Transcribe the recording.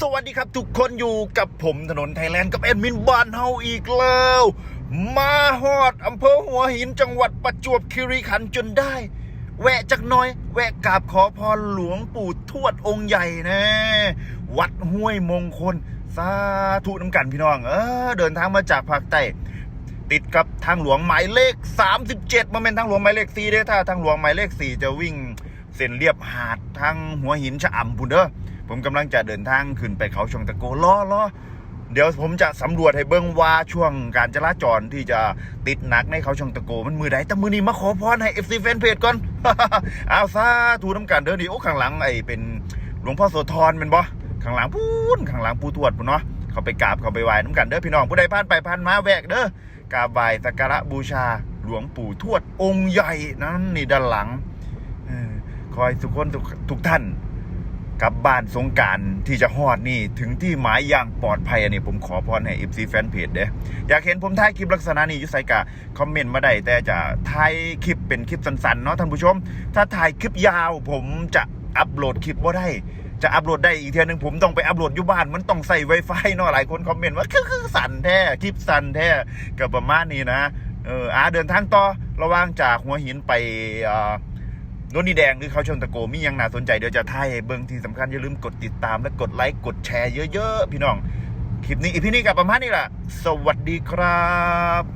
สวัสดีครับทุกคนอยู่กับผมถนนไทยแลนด์กับแอดมินบ้านเฮาอีกแล้ว มาฮอดอำเภอหัวหินจังหวัดประจวบคีรีขันธ์จนได้ แวะจักน้อย แวะกราบขอพรหลวงปู่ทวดองค์ใหญ่นะ วัดห้วยมงคล สาธุน้ำกันพี่น้องเออเดินทางมาจากภาคใต้ติดกับทางหลวงหมายเลข 37มาเป็นทางหลวงหมายเลข4เด้ถ้าทางหลวงหมายเลข 4 จะวิ่งเส้นเรียบหาดทางหัวหินชะอำพุ่นเด้อ ผมกำลังจะเดินทางขึ้นไปเขาชงตะโกล้อล้อเดี๋ยวผมจะสำรวจให้เบิ่งว่าช่วงการจราจรที่จะติดหนักในเขาชงตะโกมันมือใดแต่มือนี้มาขอพรให้ FC แฟนเพจก่อนเอาซาทูน้ำกันเด้อดิโอ้ข้างหลังไอ้เป็นหลวงพ่อโสธรเป็นบ่ข้างหลังพูนข้างหลังปูทวดพุ่นเนาะเขาไปกราบเขาไปไหว้น้ำกันเด้อพี่น้องผู้ใดผ่านไปผ่านมาแวกเด้อกราบไหว้สักการะบูชาหลวงปู่ทวดองค์ใหญ่นั่นนี่ด้านหลังคอยทุกคนทุกท่าน กลับบ้านสงการที่จะฮอดนี่ ถึงที่หมายอย่างปลอดภัยอันนี้ผมขอพรให้ FC แฟนเพจเด้ออยากเห็นผมถ่ายคลิปลักษณะนี้ยู่ใส่กะคอมเมนต์มาได้แต่จะถ่ายคลิปเป็นคลิปสั้นๆเนาะท่านผู้ชม ถ้าถ่ายคลิปยาวผมจะอัปโหลดคลิปบ่าได้จะอัปโหลดได้อีกเทียหนึงผมต้องไปอัปโหลดอยู่บ้าน มันต้องใส่ Wi-Fi เนาะหลายคนคอมเมนต์ว่าคือคือสั่นแท้คลิปสั่นแท้ก็ประมาณนี้นะเอออาเดินทางต่อระว่างจากหัวหินไปอ่อโนนนี่แดงหรือเขาชนตะโกมียังน่าสนใจเดี๋ยวจะท่ายเบิ้งที่สำคัญอย่าลืมกดติดตามและกดไลค์กดแชร์เยอะๆ พี่น้อง คลิปนี้อีพีนี้กับประมาณนี้แหละสวัสดีครับ